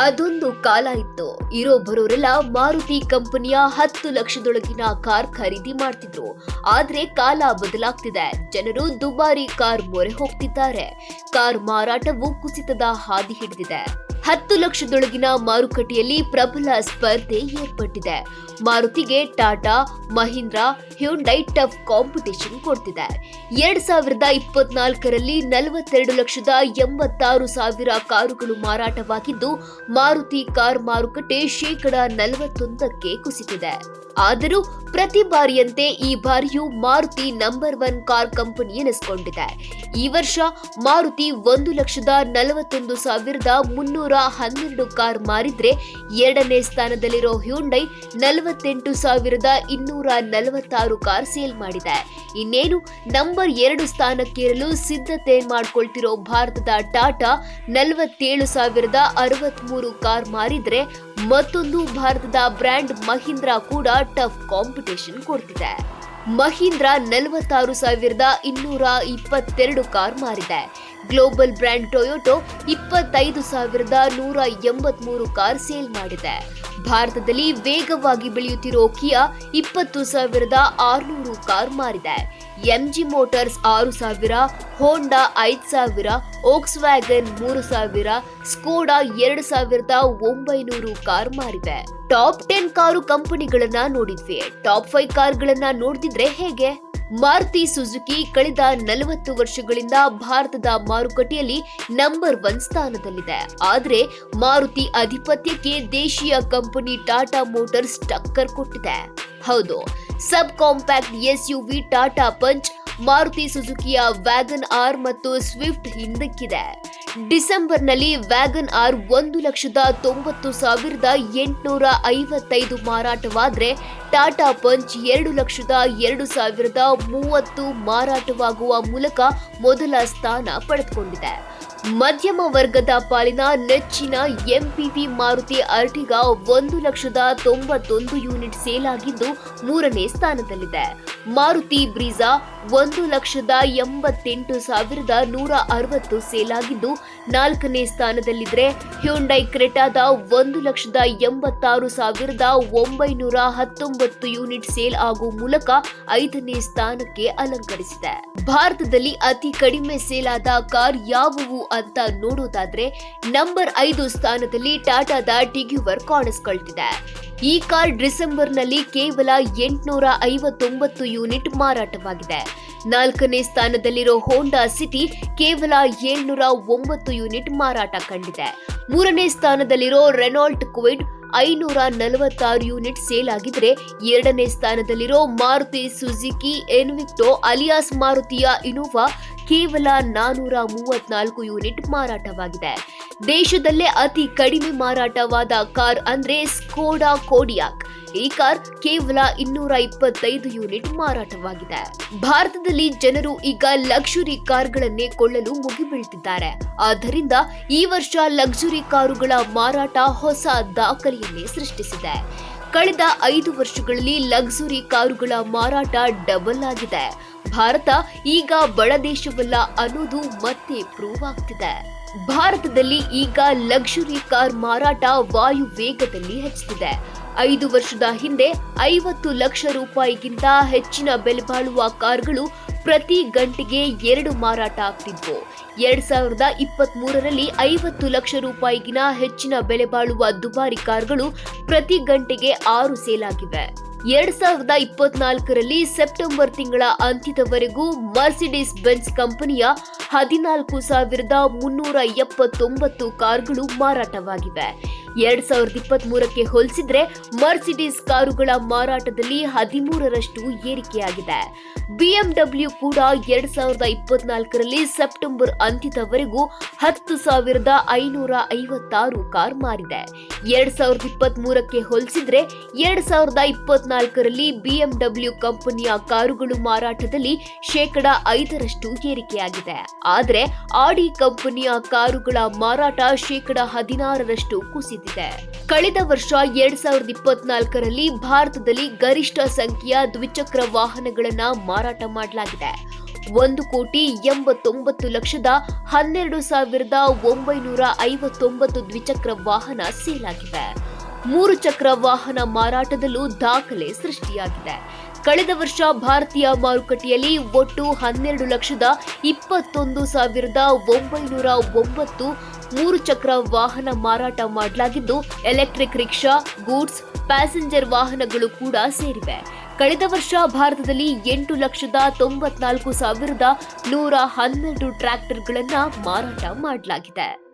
ಅದೊಂದು ಕಾಲ ಇತ್ತು. ಇರೋ ಬರೋರೆಲ್ಲ ಮಾರುತಿ ಕಂಪನಿಯ ಹತ್ತು ಲಕ್ಷದೊಳಗಿನ ಕಾರ್ ಖರೀದಿ ಮಾಡ್ತಿದ್ರು. ಆದ್ರೆ ಕಾಲ ಬದಲಾಗ್ತಿದೆ. ಜನರು ದುಬಾರಿ ಕಾರ್ ಮೊರೆ ಹೋಗ್ತಿದ್ದಾರೆ. ಕಾರ್ ಮಾರಾಟವು ಕುಸಿತದ ಹಾದಿ ಹಿಡಿದಿದೆ. ಹತ್ತು ಲಕ್ಷದೊಳಗಿನ ಮಾರುಕಟ್ಟೆಯಲ್ಲಿ ಪ್ರಬಲ ಸ್ಪರ್ಧೆ ಏರ್ಪಟ್ಟಿದೆ. ಮಾರುತಿಗೆ Tata, Mahindra, Hyundai tough competition ಕೊಡ್ತಿದೆ. ಎರಡ್ ಸಾವಿರದ ಇಪ್ಪತ್ನಾಲ್ಕರಲ್ಲಿ ನಲವತ್ತೆರಡು ಲಕ್ಷದ ಎಂಬತ್ತಾರು ಸಾವಿರ ಕಾರುಗಳು ಮಾರಾಟವಾಗಿದ್ದು, ಮಾರುತಿ ಕಾರ್ ಮಾರುಕಟ್ಟೆ ಶೇಕಡ ನಲವತ್ತೊಂದಕ್ಕೆ ಕುಸಿತಿದೆ ಆದರೂ ಪ್ರತಿ ಬಾರಿಯಂತೆ ಈ ಬಾರಿಯೂ Maruti number one car company ಎನಿಸಿಕೊಂಡಿದೆ. ಈ ವರ್ಷ ಮಾರುತಿ ಒಂದು ಲಕ್ಷದ ನಲವತ್ತೊಂದು ಸಾವಿರದ ಮುನ್ನೂರ ಹನ್ನೆರಡು ಕಾರ್ ಮಾರಿದ್ರೆ ಎರಡನೇ ಸ್ಥಾನದಲ್ಲಿರೋ ಹ್ಯುಂಡೈ ನಲವತ್ತೆಂಟು ಸಾವಿರದ ಇನ್ನೂರ ನಲವತ್ತಾರು ಕಾರ್ ಸೇಲ್ ಮಾಡಿದೆ. ಇನ್ನೇನು, ನಂಬರ್ ಎರಡು ಸ್ಥಾನಕ್ಕೇರಲು ಸಿದ್ಧತೆ ಮಾಡಿಕೊಳ್ತಿರೋ ಭಾರತದ ಟಾಟಾ ನಲವತ್ತೇಳು ಸಾವಿರದ ಅರವತ್ಮೂರು ಕಾರ್ ಮಾರಿದ್ರೆ ಮತ್ತೊಂದು ಭಾರತದ ಬ್ರ್ಯಾಂಡ್ ಮಹೀಂದ್ರಾ ಕೂಡ ಟಫ್ ಕಾಂಪಿಟೇಷನ್ ಕೊಡ್ತಿದೆ. ಮಹೀಂದ್ರ ನಲವತ್ತಾರು ಸಾವಿರದ ಇನ್ನೂರ ಇಪ್ಪತ್ತೆರಡು ಕಾರ್ ಮಾರಿದೆ. ಗ್ಲೋಬಲ್ ಬ್ರ್ಯಾಂಡ್ ಟೊಯೋಟೋ ಇಪ್ಪತ್ತೈದು ಸಾವಿರದ ನೂರ ಎಂಬತ್ಮೂರು ಕಾರ್ ಸೇಲ್ ಮಾಡಿದೆ. ಭಾರತದಲ್ಲಿ ವೇಗವಾಗಿ ಬೆಳೆಯುತ್ತಿರೋ ಕಿಯಾ ಇಪ್ಪತ್ತು ಸಾವಿರದ ಆರುನೂರು ಕಾರ್ ಮಾರಿದೆ. ಎಂಜಿ ಮೋಟಾರ್ಸ್ ಆರು ಸಾವಿರ ಹೋಂಡಾ ಐದು ಸಾವಿರ ಓಕ್ಸ್ ವ್ಯಾಗನ್ ಮೂರು ಸಾವಿರ ಸ್ಕೋಡಾ ಎರಡು ಸಾವಿರದ ಒಂಬೈನೂರು ಕಾರ್ ಮಾರಿದೆ. ಟಾಪ್ ಟೆನ್ ಕಾರು ಕಂಪನಿಗಳನ್ನ ನೋಡಿದ್ವಿ. ಟಾಪ್ ಫೈವ್ ಕಾರ್ಗಳನ್ನ ನೋಡ್ತಿದ್ರೆ ಹೇಗೆ? ಮಾರುತಿ ಸುಜುಕಿ ಕಳೆದ ನಲವತ್ತು ವರ್ಷಗಳಿಂದ ಭಾರತದ ಮಾರುಕಟ್ಟೆಯಲ್ಲಿ ನಂಬರ್ ಒನ್ ಸ್ಥಾನದಲ್ಲಿದೆ. ಆದರೆ ಮಾರುತಿ ಅಧಿಪತ್ಯಕ್ಕೆ ದೇಶೀಯ ಕಂಪನಿ ಟಾಟಾ ಮೋಟರ್ಸ್ ಟಕ್ಕರ್ ಕೊಟ್ಟಿದೆ. ಹೌದು sub compact SUV Tata Punch Maruti ಸುಜುಕಿಯ Wagon R ಮತ್ತು ಸ್ವಿಫ್ಟ್ ಹಿಂದಕ್ಕಿದೆ. ಡಿಸೆಂಬರ್ನಲ್ಲಿ ವ್ಯಾಗನ್ ಆರ್ ಒಂದು ಲಕ್ಷದ ತೊಂಬತ್ತು ಸಾವಿರದ ಎಂಟುನೂರ ಐವತ್ತೈದು ಮಾರಾಟವಾದರೆ ಟಾಟಾ ಪಂಚ್ ಎರಡು ಲಕ್ಷದ ಎರಡು ಸಾವಿರದ ಮೂವತ್ತು ಮಾರಾಟವಾಗುವ ಮೂಲಕ ಮೊದಲ ಸ್ಥಾನ ಪಡೆದುಕೊಂಡಿದೆ. ಮಧ್ಯಮ ವರ್ಗದ ಪಾಲಿನ ನೆಚ್ಚಿನ ಎಂಪಿವಿ ಮಾರುತಿ ಅರ್ಟಿಗಾ ಒಂದು ಲಕ್ಷದ ತೊಂಬತ್ತೊಂದು ಯೂನಿಟ್ ಸೇಲ್ ಆಗಿದ್ದು ಮೂರನೇ ಸ್ಥಾನದಲ್ಲಿದೆ. ಮಾರುತಿ ಬ್ರೀಜಾ ಒಂದು ಲಕ್ಷದ ಎಂಬತ್ತೆಂಟು ಸಾವಿರದ ನೂರ ಅರವತ್ತು ಸೇಲ್ ಆಗಿದ್ದು ನಾಲ್ಕನೇ ಸ್ಥಾನದಲ್ಲಿದ್ದರೆ ಹ್ಯುಂಡೈ ಕ್ರೆಟಾದ ಒಂದು ಲಕ್ಷದ ಎಂಬತ್ತಾರು ಸಾವಿರದ ಒಂಬೈನೂರ ಹತ್ತೊಂಬತ್ತು ಯೂನಿಟ್ ಸೇಲ್ ಆಗುವ ಮೂಲಕ ಐದನೇ ಸ್ಥಾನಕ್ಕೆ ಅಲಂಕರಿಸಿದೆ. ಭಾರತದಲ್ಲಿ ಅತಿ ಕಡಿಮೆ ಸೇಲ್ ಆದ ಕಾರ್ ಯಾವುವು ಅಂತ ನೋಡೋದಾದ್ರೆ ನಂಬರ್ ಐದು ಸ್ಥಾನದಲ್ಲಿ ಟಾಟಾದ ಟಿಗ್ಯುವರ್ ಕಾಣಿಸ್ಕೊಳ್ತಿದೆ. ಈ ಕಾರ್ ಡಿಸೆಂಬರ್ನಲ್ಲಿ ಕೇವಲ ಎಂಟುನೂರ ಐವತ್ತೊಂಬತ್ತು ಯೂನಿಟ್ ಮಾರಾಟವಾಗಿದೆ. ನಾಲ್ಕನೇ ಸ್ಥಾನದಲ್ಲಿರೋ ಹೋಂಡಾ ಸಿಟಿ ಕೇವಲ ಏಳ್ನೂರ ಒಂಬತ್ತು ಯೂನಿಟ್ ಮಾರಾಟ ಕಂಡಿದೆ. ಮೂರನೇ ಸ್ಥಾನದಲ್ಲಿರೋ ರೆನಾಲ್ಟ್ ಕ್ವಿಡ್ ಐನೂರ ನಲವತ್ತಾರು ಯೂನಿಟ್ ಸೇಲ್ ಆಗಿದ್ರೆ ಎರಡನೇ ಸ್ಥಾನದಲ್ಲಿರೋ ಮಾರುತಿ ಸುಜುಕಿ, ಎನ್ವಿಕ್ಟೋ, ಅಲಿಯಾಸ್ ಮಾರುತಿಯ ಇನೋವಾ ಕೇವಲ ನಾನೂರ ಮೂವತ್ನಾಲ್ಕು ಯೂನಿಟ್ ಮಾರಾಟವಾಗಿದೆ. ದೇಶದಲ್ಲೇ ಅತಿ ಕಡಿಮೆ ಮಾರಾಟವಾದ ಕಾರ್ ಅಂದ್ರೆ ಸ್ಕೋಡಾ ಕೋಡಿಯಾಕ್ ಈ ಕಾರ್ ಕೇವಲ ಇನ್ನೂರ ಇಪ್ಪತ್ತೈದು ಯೂನಿಟ್ ಮಾರಾಟವಾಗಿದೆ. ಭಾರತದಲ್ಲಿ ಜನರು ಈಗ ಲಕ್ಸುರಿ ಕಾರ್ಗಳನ್ನೇ ಕೊಳ್ಳಲು ಮುಗಿಬೀಳ್ತಿದ್ದಾರೆ. ಆದ್ದರಿಂದ ಈ ವರ್ಷ ಲಕ್ಸುರಿ ಕಾರುಗಳ ಮಾರಾಟ ಹೊಸ ದಾಖಲೆಯನ್ನೇ ಸೃಷ್ಟಿಸಿದೆ. ಕಳೆದ ಐದು ವರ್ಷಗಳಲ್ಲಿ ಲಕ್ಸುರಿ ಕಾರುಗಳ ಮಾರಾಟ ಡಬಲ್ ಆಗಿದೆ. ಭಾರತ ಈಗ ಬಡ ದೇಶವಲ್ಲ ಅನ್ನೋದು ಮತ್ತೆ ಪ್ರೂವ್ ಆಗ್ತಿದೆ. ಭಾರತದಲ್ಲಿ ಈಗ ಲಕ್ಸುರಿ ಕಾರ್ ಮಾರಾಟ ವಾಯು ವೇಗದಲ್ಲಿ ಹೆಚ್ಚುತ್ತಿದೆ ಐದು ವರ್ಷದ ಹಿಂದೆ ಐವತ್ತು ಲಕ್ಷ ರೂಪಾಯಿಗಿಂತ ಹೆಚ್ಚಿನ ಬೆಲೆ ಬಾಳುವ ಕಾರ್ಗಳು ಪ್ರತಿ ಗಂಟೆಗೆ ಎರಡು ಮಾರಾಟ ಆಗ್ತಿದ್ವು. ಎರಡ್ ಸಾವಿರದ ಇಪ್ಪತ್ತ್ ಮೂರರಲ್ಲಿ ಐವತ್ತು ಲಕ್ಷ ರೂಪಾಯಿಗಿನ ಹೆಚ್ಚಿನ ಬೆಲೆ ಬಾಳುವ ದುಬಾರಿ ಕಾರ್ಗಳು ಪ್ರತಿ ಗಂಟೆಗೆ ಆರು ಸೇಲಾಗಿವೆ. ಎರಡ್ ಸಾವಿರದ ಇಪ್ಪತ್ನಾಲ್ಕರಲ್ಲಿ ಸೆಪ್ಟೆಂಬರ್ ತಿಂಗಳ ಅಂತ್ಯದವರೆಗೂ ಮರ್ಸಿಡಿಸ್ ಬೆನ್ಸ್ ಕಂಪನಿಯ ಹದಿನಾಲ್ಕು ಸಾವಿರದ ಮುನ್ನೂರ ಎಪ್ಪತ್ತೊಂಬತ್ತು ಕಾರ್ಗಳು ಮಾರಾಟವಾಗಿವೆ. ಎರಡ್ ಸಾವಿರದ ಇಪ್ಪತ್ತ್ ಮೂರಕ್ಕೆ ಹೋಲಿಸಿದ್ರೆ ಮರ್ಸಿಡಿಸ್ ಕಾರುಗಳ ಮಾರಾಟದಲ್ಲಿ ಹದಿಮೂರರಷ್ಟು ಏರಿಕೆಯಾಗಿದೆ. ಬಿಎಂಡಬ್ಲ್ಯೂ ಕೂಡ ಎರಡ್ ಸಾವಿರದ ಇಪ್ಪತ್ನಾಲ್ಕರಲ್ಲಿ ಸೆಪ್ಟೆಂಬರ್ ಅಂತ್ಯದವರೆಗೂ ಹತ್ತು ಸಾವಿರದ ಐನೂರ ಐವತ್ತಾರು ಕಾರ್ ಮಾರಿದೆ. ಎರಡ್ ಸಾವಿರದ ಇಪ್ಪತ್ತ್ ಮೂರಕ್ಕೆ ಹೋಲಿಸಿದ್ರೆ ಎರಡ್ ಸಾವಿರದ ಇಪ್ಪತ್ನಾಲ್ಕರಲ್ಲಿ ಬಿಎಂಡಬ್ಲ್ಯೂ ಕಂಪನಿಯ ಕಾರುಗಳು ಮಾರಾಟದಲ್ಲಿ ಶೇಕಡ ಐದರಷ್ಟು ಏರಿಕೆಯಾಗಿದೆ. ಆದರೆ ಆಡಿ ಕಂಪನಿಯ ಕಾರುಗಳ ಮಾರಾಟ ಶೇಕಡ ಹದಿನಾರರಷ್ಟು ಕುಸಿದಿದೆ. ಕಳೆದ ವರ್ಷ ಎರಡ್ ಸಾವಿರದ ಇಪ್ಪತ್ನಾಲ್ಕರಲ್ಲಿ ಭಾರತದಲ್ಲಿ ಗರಿಷ್ಠ ಸಂಖ್ಯೆಯ ದ್ವಿಚಕ್ರ ವಾಹನಗಳನ್ನು ಮಾರಾಟ ಮಾಡಲಾಗಿದೆ. ಒಂದು ಕೋಟಿ ಎಂಬತ್ತೊಂಬತ್ತು ಲಕ್ಷದ ಹನ್ನೆರಡು ಸಾವಿರದ ಒಂಬೈನೂರ ಐವತ್ತೊಂಬತ್ತು ದ್ವಿಚಕ್ರ ವಾಹನ ಸೇಲಾಗಿವೆ ಮೂರು ಚಕ್ರ ವಾಹನ ಮಾರಾಟದಲ್ಲೂ ದಾಖಲೆ ಸೃಷ್ಟಿಯಾಗಿದೆ. ಕಳೆದ ವರ್ಷ ಭಾರತೀಯ ಮಾರುಕಟ್ಟೆಯಲ್ಲಿ ಒಟ್ಟು ಹನ್ನೆರಡು ಲಕ್ಷದ ಇಪ್ಪತ್ತೊಂದು ಸಾವಿರದ ಒಂಬೈನೂರ ಒಂಬತ್ತು ಮೂರು ಚಕ್ರ ವಾಹನ ಮಾರಾಟ ಮಾಡಲಾಗಿದ್ದು, ಎಲೆಕ್ಟ್ರಿಕ್ ರಿಕ್ಷಾ, ಗೂಡ್ಸ್, ಪ್ಯಾಸೆಂಜರ್ ವಾಹನಗಳು ಕೂಡ ಸೇರಿವೆ. ಕಳೆದ ವರ್ಷ ಭಾರತದಲ್ಲಿ ಎಂಟು ಲಕ್ಷದ ತೊಂಬತ್ನಾಲ್ಕು ಸಾವಿರದ ನೂರ ಹನ್ನೆರಡು ಟ್ರ್ಯಾಕ್ಟರ್ಗಳನ್ನು ಮಾರಾಟ ಮಾಡಲಾಗಿದೆ.